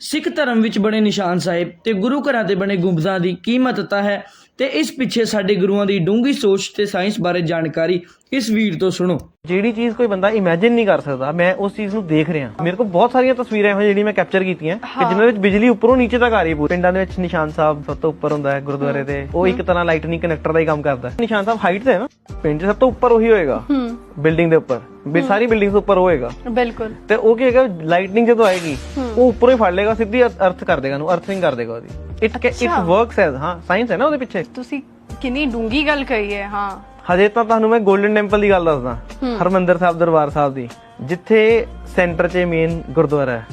ਸਿੱਖ ਧਰਮ ਵਿੱਚ ਬਣੇ ਨਿਸ਼ਾਨ ਸਾਹਿਬ ਤੇ ਗੁਰੂ ਘਰਾਂ ਤੇ ਬਣੇ ਗੁੰਬਦਾਂ ਦੀ ਕੀ ਮਹੱਤਤਾ ਹੈ ਤੇ ਇਸ ਪਿੱਛੇ ਸਾਡੇ ਗੁਰੂਆਂ ਦੀ ਡੂੰਘੀ ਸੋਚ ਤੇ ਸਾਇੰਸ ਬਾਰੇ ਜਾਣਕਾਰੀ ਇਸ ਵੀਰ ਤੋਂ ਸੁਣੋ। ਜਿਹੜੀ ਚੀਜ਼ ਕੋਈ ਬੰਦਾ ਇਮੇਜਿਨ ਨਹੀਂ ਕਰ ਸਕਦਾ ਮੈਂ ਉਸ ਚੀਜ਼ ਨੂੰ ਦੇਖ ਰਿਹਾ। ਮੇਰੇ ਕੋਲ ਬਹੁਤ ਸਾਰੀਆਂ ਤਸਵੀਰਾਂ ਇਹੋ ਜਿਹੜੀਆਂ ਮੈਂ ਕੈਪਚਰ ਕੀਤੀਆਂ ਕਿ ਜਿਨ੍ਹਾਂ ਵਿੱਚ ਬਿਜਲੀ ਉੱਪਰੋਂ ਨੀਚੇ ਤੱਕ ਆ ਰਹੀ ਹੈ ਪੂਰੀ। ਪਿੰਡਾਂ ਦੇ ਵਿੱਚ ਨਿਸ਼ਾਨ ਸਾਹਿਬ ਸਭ ਤੋਂ ਉੱਪਰ ਹੁੰਦਾ ਹੈ ਗੁਰਦੁਆਰੇ ਤੇ ਉਹ ਇੱਕ ਤਰ੍ਹਾਂ ਲਾਈਟਨਿੰਗ ਕਨੈਕਟਰ ਦਾ ਹੀ ਕੰਮ ਕਰਦਾ ਹੈ। ਨਿਸ਼ਾਨ ਸਾਹਿਬ ਹਾਈਟ ਤੇ ਹੈ ਨਾ। ਪਿੰਡ 'ਚ ਸਭ ਤੋਂ ਉੱਪਰ ਉਹੀ ਹੋਏਗਾ। ਬਿਲਡਿੰਗ ਦੇ ਉੱਪਰ ਵੀ ਸਾਰੀ ਬਿਲਡਿੰਗਸ ਉੱਪਰ ਹੋਏਗਾ। ਬਿਲਕੁਲ। ਤੇ ਉਹ ਕੀ ਹੈਗਾ ਲਾਈਟਨਿੰਗ ਜਦੋਂ ਆਏਗੀ ਉਹ ਉੱਪਰੋਂ ਹੀ ਫੜ ਲੇਗਾ ਸਿੱਧੀ ਅਰਥ ਕਰ ਦੇਗਾ ਨੂੰ ਅਰਥਿੰਗ ਕਰ ਦੇਗਾ ਉਹਦੀ। ਇਟ ਇਟ ਵਰਕਸ ਐਸ ਹਾਂ ਸਾਇੰਸ ਹੈ ਨਾ ਉਹਦੇ ਪਿੱਛੇ। ਤੁਸੀਂ ਕਿੰਨੀ ਡੂੰਗੀ ਗੱਲ ਕਹੀ ਹੈ ਹਾਂ। ਹਜੇ ਤਾਂ ਤੁਹਾਨੂੰ ਮੈਂ 골ਡਨ ਟੈਂਪਲ ਦੀ ਗੱਲ ਦੱਸਦਾ। ਹਰਮੰਦਰ ਸਾਹਿਬ ਦਰਬਾਰ ਸਾਹਿਬ ਦੀ। ਜਿੱਥੇ ਸੈਂਟਰ 'ਚ ਮੇਨ ਗੁਰਦੁਆਰਾ ਹੈ।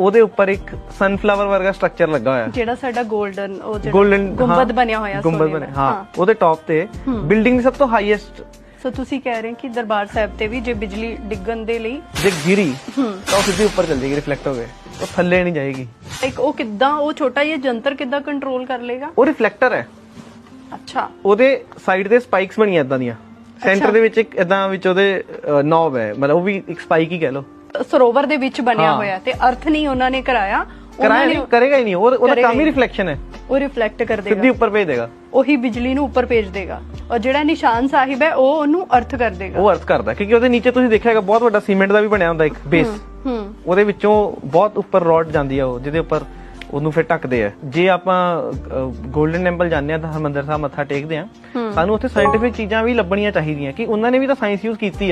ਉਹਦੇ ਉੱਪਰ ਇੱਕ ਸਨਫਲਾਵਰ ਵਰਗਾ ਸਟਰਕਚਰ ਲੱਗਾ ਹੋਇਆ ਜਿਹੜਾ ਸਾਡਾ 골ਡਨ ਉਹ ਜਿਹੜਾ ਗੁੰਬਦ ਬਣਿਆ ਹੋਇਆ ਗੁੰਬਦ ਬਣਿਆ ਹਾਂ ਉਹਦੇ ਟੌਪ ਤੇ ਬਿਲਡਿੰਗ ਸਭ ਤੋਂ ਹਾਈਐਸਟ ਸੋ ਤੁਸੀਂ ਕਹਿ ਰਹੇ ਕਿ ਦਰਬਾਰ ਸਾਹਿਬ ਤੇ ਵੀ ਜੇ ਬਿਜਲੀ ਡਿੱਗਣ ਦੇ ਲਈ ਜੇ ਗਿਰੀ ਤਾਂ ਉਹ ਸਿੱਧੀ ਉੱਪਰ ਚੱਲ ਜਾਏਗੀ ਰਿਫਲੈਕਟ ਹੋ ਕੇ ਉਹ ਥੱਲੇ ਨਹੀਂ ਜਾਏਗੀ। ਇੱਕ ਉਹ ਕਿੱਦਾਂ ਉਹ ਛੋਟਾ ਜਿਹਾ ਜੰਤਰ ਕਿੱਦਾਂ ਕੰਟਰੋਲ ਕਰ ਲੇਗਾ ਉਹ ਰਿਫਲੈਕਟਰ ਹੈ। ਅੱਛਾ। ਉਹਦੇ ਸਾਈਡ ਤੇ ਸਪਾਈਕਸ ਬਣੀਆਂ ਇਦਾਂ ਦੀਆਂ। ਸੈਂਟਰ ਦੇ ਵਿੱਚ ਇੱਕ ਇਦਾਂ ਵਿੱਚ ਉਹਦੇ ਨੌਬ ਹੈ। ਮਤਲਬ ਉਹ ਵੀ ਇੱਕ ਸਪਾਈਕ ਹੀ ਕਹਿ ਲਓ। ਸਰੋਵਰ ਦੇ ਵਿੱਚ ਬਣਿਆ। ਹੋਇਆ ਤੇ ਅਰਥ ਨਹੀਂ ਉਹਨਾਂ ਨੇ ਕਰਾਇਆ। ਕਰਾਇਆ ਕਰੇਗਾ ਹੀ ਨਹੀਂ। ਉਹ- ਉਹਦਾ ਕੰਮ ਹੀ। ਰਿਫਲੈਕਸ਼ਨ ਹੈ। ਉਹ ਰਿਫਲੈਕਟ ਕਰ ਦੇਗਾ। ਸਿੱਧੀ ਉੱਪਰ ਭੇਜ ਦੇਗਾ। ਉਹੀ ਬਿਜਲੀ ਨੂੰ ਉੱਪਰ ਭੇਜ ਦੇਗਾ। ਔਰ ਜਿਹੜਾ ਨਿਸ਼ਾਨ ਸਾਹਿਬ ਹੈ ਉਹ ਉਹਨੂੰ ਅਰਥ ਕਰ ਦੇਗਾ। ਉਹ ਅਰਥ ਕਰਦਾ ਕਿਉਂਕਿ ਉਹਦੇ ਨੀਚੇ ਤੁਸੀਂ ਦੇਖਿਆ ਹੈਗਾ ਬਹੁਤ ਵੱਡਾ ਸੀਮੈਂਟ ਦਾ ਵੀ ਬਣਿਆ ਹੁੰਦਾ ਇੱਕ ਬੇਸ ਹੂੰ। ਉਹਦੇ ਵਿੱਚੋਂ ਬਹੁਤ ਉੱਪਰ ਰੋਡ ਜਾਂਦੀ ਆ ਉਹ ਜਿਹਦੇ ਉੱਪਰ ਉਹਨੂੰ ਫਿਰ ਢੱਕਦੇ ਆ। ਜੇ ਆਪਾਂ 골ਡਨ ਟੈਂਪਲ ਜਾਂਦੇ ਆ ਤਾਂ ਹਰਮੰਦਰ ਸਾਹਿਬ ਮੱਥਾ ਟੇਕਦੇ ਆ। ਸਾਨੂੰ ਉੱਥੇ ਸਾਇੰਟੀਫਿਕ ਚੀਜ਼ਾਂ ਵੀ ਲੱਭਣੀਆਂ ਚਾਹੀਦੀਆਂ ਕਿ ਉਹਨਾਂ ਨੇ ਵੀ ਤਾਂ ਸਾਇੰਸ ਯੂਜ਼ ਕੀਤੀ ਹੈ